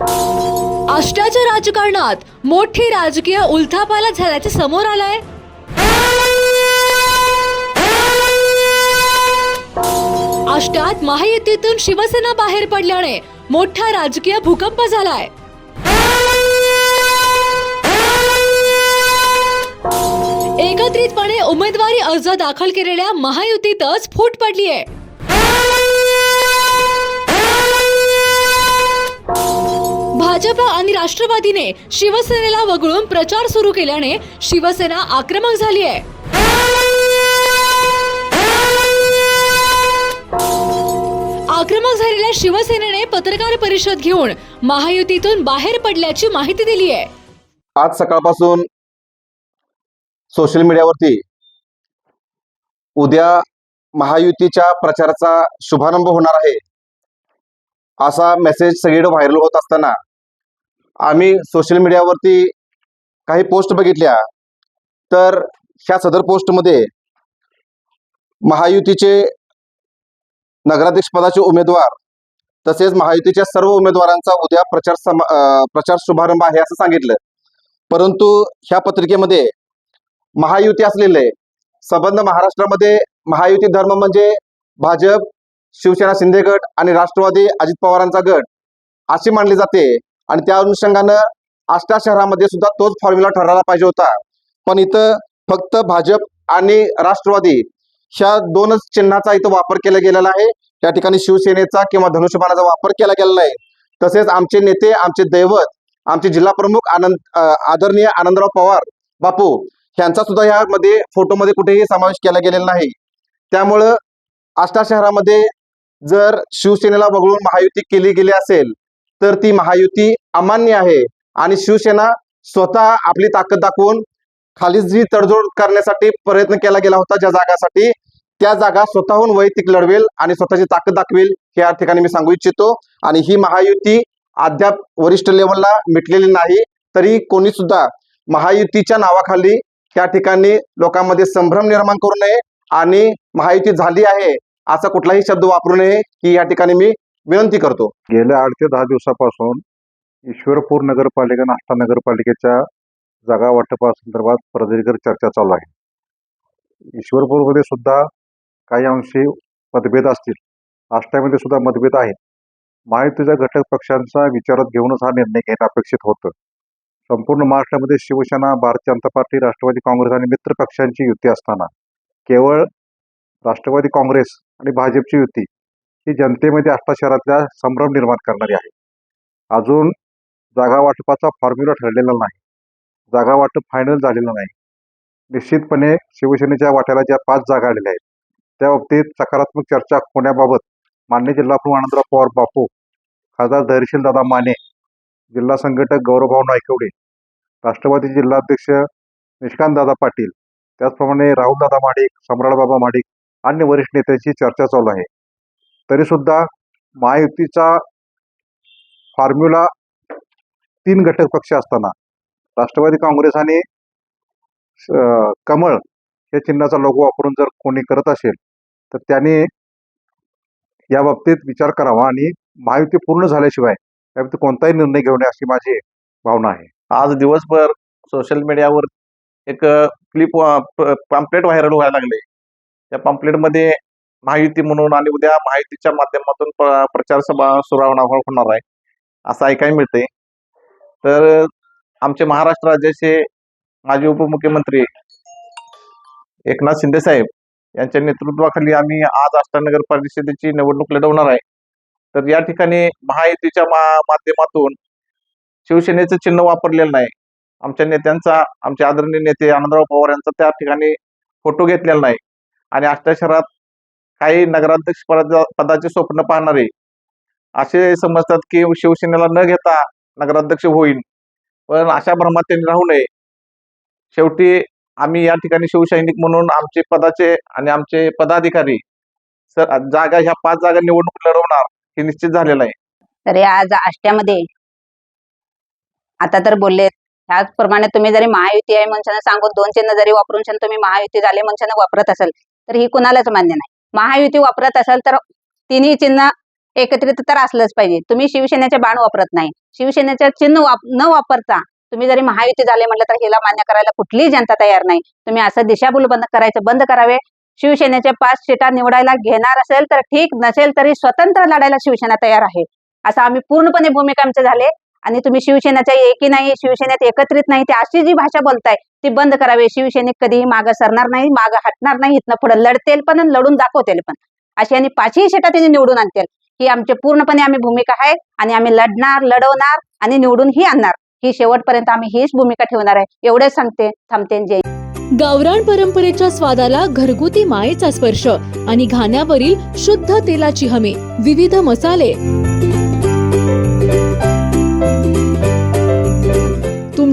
आष्ट्याच्या राजकारणात मोठी राजकीय उलथापाला झाल्याचे समोर आलंय. आष्ट्यात महायुतीतून शिवसेना बाहेर पडल्याने मोठा राजकीय भूकंप झालाय. एकत्रितपणे उमेदवारी अर्ज दाखल केलेल्या महायुतीतच फूट पडलीय. भाजप आणि राष्ट्रवादीने शिवसेनेला वगळून प्रचार सुरू केल्याने शिवसेना आक्रमक झाली आहे. आक्रमक झालेल्या शिवसेनेने पत्रकार परिषद घेऊन महायुतीतून बाहेर पडल्याची माहिती दिली आहे. आज सकाळपासून सोशल मीडियावरती उद्या महायुतीच्या प्रचाराचा शुभारंभ होणार आहे. असा मेसेज सगळीकडे व्हायरल होत असताना आम्ही सोशल मीडियावरती काही पोस्ट बघितल्या तर ह्या सदर पोस्टमध्ये महायुतीचे नगराध्यक्ष पदाचे उमेदवार तसेच महायुतीच्या सर्व उमेदवारांचा उद्या प्रचार सम प्रचार शुभारंभ आहे असं सांगितलं. परंतु ह्या पत्रिकेमध्ये महायुती असलेले संबंध महाराष्ट्रामध्ये महायुती धर्म म्हणजे भाजप शिवसेना शिंदे गट आणि राष्ट्रवादी अजित पवारांचा गट अशी मानली जाते. आणि त्या अनुषंगानं आष्टा शहरामध्ये सुद्धा तोच फॉर्म्युला ठरवला पाहिजे होता. पण इथं फक्त भाजप आणि राष्ट्रवादी ह्या दोनच चिन्हाचा इथं वापर केला गेलेला आहे. त्या ठिकाणी शिवसेनेचा किंवा धनुष्यबाणाचा वापर केला गेला नाही. तसेच आमचे नेते आमचे दैवत आमचे जिल्हा प्रमुख आनंद आदरणीय आनंदराव पवार बापू यांचा सुद्धा यामध्ये फोटोमध्ये कुठेही समावेश केला गेलेला नाही. त्यामुळं आष्टा शहरामध्ये जर शिवसेनेला वगळून महायुती केली गेली असेल तर ती महायुती अमान्य आहे. आणि शिवसेना स्वतः आपली ताकद दाखवून खाली जी तडजोड करण्यासाठी प्रयत्न केला गेला होता ज्या जागासाठी. त्या जागा स्वतःहून वैयक्तिक लढवेल आणि स्वतःची ताकद दाखवेल हे या ठिकाणी मी सांगू इच्छितो. आणि ही महायुती अद्याप वरिष्ठ लेवलला मिटलेली नाही तरी कोणी सुद्धा महायुतीच्या नावाखाली त्या ठिकाणी लोकांमध्ये संभ्रम निर्माण करू नये आणि महायुती झाली आहे असा कुठलाही शब्द वापरू नये ही या ठिकाणी मी विनंती करतो. गेल्या आठ ते दहा दिवसापासून ईश्वरपूर नगरपालिका नाष्टा नगरपालिकेच्या जागा वाटपासंदर्भात प्रदीर्घ चर्चा चालू आहे. ईश्वरपूरमध्ये सुद्धा काही अंशी मतभेद असतील. आष्टामध्ये सुद्धा मतभेद आहेत. महायुतीच्या घटक पक्षांचा विचारात घेऊनच हा निर्णय घेणं अपेक्षित होतं. संपूर्ण महाराष्ट्रामध्ये शिवसेना भारतीय जनता पार्टी राष्ट्रवादी काँग्रेस आणि मित्र पक्षांची युती असताना केवळ राष्ट्रवादी काँग्रेस आणि भाजपची युती ही जनतेमध्ये आष्टा शहरातल्या संभ्रम निर्माण करणारी आहे. अजून जागा वाटपाचा फॉर्म्युला ठरलेला नाही. जागा वाटप फायनल झालेलं नाही. निश्चितपणे शिवसेनेच्या वाट्याला ज्या पाच जागा आलेल्या आहेत त्या बाबतीत सकारात्मक चर्चा होण्याबाबत मान्य जिल्हाप्रमुख आनंदराव पवार बापू खासदार धैर्यशील दादा माने जिल्हा संघटक गौरवभाऊ नायकवडे राष्ट्रवादी जिल्हाध्यक्ष निष्कांत दादा पाटील त्याचप्रमाणे राहुल दादा माडिक सम्राट बाबा माडिक अन्य वरिष्ठ नेत्यांची चर्चा चालू आहे. तरी सुद्धा महायुतीचा फॉर्म्युला तीन घटक पक्ष असताना राष्ट्रवादी काँग्रेस आणि कमळ हे चिन्हाचा लोगो वापरून जर कोणी करत असेल तर त्याने या बाबतीत विचार करावा आणि महायुती पूर्ण झाल्याशिवाय याबाबतीत कोणताही निर्णय घेऊ नये अशी माझी भावना आहे. आज दिवसभर सोशल मीडियावर एक क्लिप पॅम्पलेट व्हायरल व्हायला लागले. त्या पॅम्पलेटमध्ये महायुती म्हणून आणि उद्या महायुतीच्या माध्यमातून प्रचार सभा सुरू हो-, होणार आहे असं ऐकायला मिळते तर आमचे महाराष्ट्र राज्याचे माजी उपमुख्यमंत्री एकनाथ शिंदे साहेब यांच्या नेतृत्वाखाली आम्ही आज आष्टानगर परिषदेची निवडणूक लढवणार आहे. तर या ठिकाणी महायुतीच्या माध्यमातून शिवसेनेचं चिन्ह वापरलेलं नाही. आमच्या नेत्यांचा आमचे आदरणीय नेते आनंदराव पवार यांचा त्या ठिकाणी फोटो घेतलेला नाही. आणि आष्टा शहरात काही नगराध्यक्ष पदा- पदाचे स्वप्न पाहणारे. असे समजतात की शिवसेनेला न घेता नगराध्यक्ष होईल पण अशा भ्रमात त्यांनी राहू नये. शेवटी आम्ही या ठिकाणी शिवसैनिक म्हणून आमचे पदाचे आणि आमचे पदाधिकारी सर जागा ह्या पाच जागा निवडणूक लढवणार हे निश्चित झालेलं आहे. तर आज आष्ट्यामध्ये आता तर बोलले त्याचप्रमाणे तुम्ही जरी महायुती आहे म्हणून सांगून दोन चिन्ह जरी वापरून तुम्ही महायुती झाले म्हणून वापरत असाल तर ही कुणालाच मान्य नाही. महायुती वापरत असेल तर तिन्ही चिन्ह एकत्रित तर असलंच पाहिजे. तुम्ही शिवसेनेचे बाण वापरत नाही. शिवसेनेचे चिन्ह वाप न वापरता तुम्ही जरी महायुती झाले म्हटलं तर हिला मान्य करायला कुठलीही जनता तयार नाही. तुम्ही असं दिशाभूल बंद करायचं बंद करावे. शिवसेनेचे पाच सीटा निवडायला घेणार असेल तर ठीक नसेल तरी स्वतंत्र लढायला शिवसेना तयार आहे. असं आम्ही पूर्णपणे भूमिका आमचे झाले. आणि तुम्ही शिवसेनाच्या एकी नाही शिवसेनेत एकत्रित नाही ते अशी जी भाषा बोलताय ती बंद करावी. शिवसैनिक कधीही मागं सरणार नाही मागं हटणार नाही इथनं पुढे लढतील पण लढून दाखवतील पण. अशी आणि पाचही शेटा त्यांनी निवडून आणतील. ही आमची पूर्णपणे आम्ही भूमिका आहे आणि आम्ही लढणार लढवणार आणि निवडून ही आणणार. ही शेवटपर्यंत आम्ही हीच भूमिका ठेवणार आहे. एवढेच सांगते थांबते जय गावरान परंपरेच्या स्वादाला घरगुती मायेचा स्पर्श आणि घाण्यावरील शुद्ध तेलाची हमी. विविध मसाले.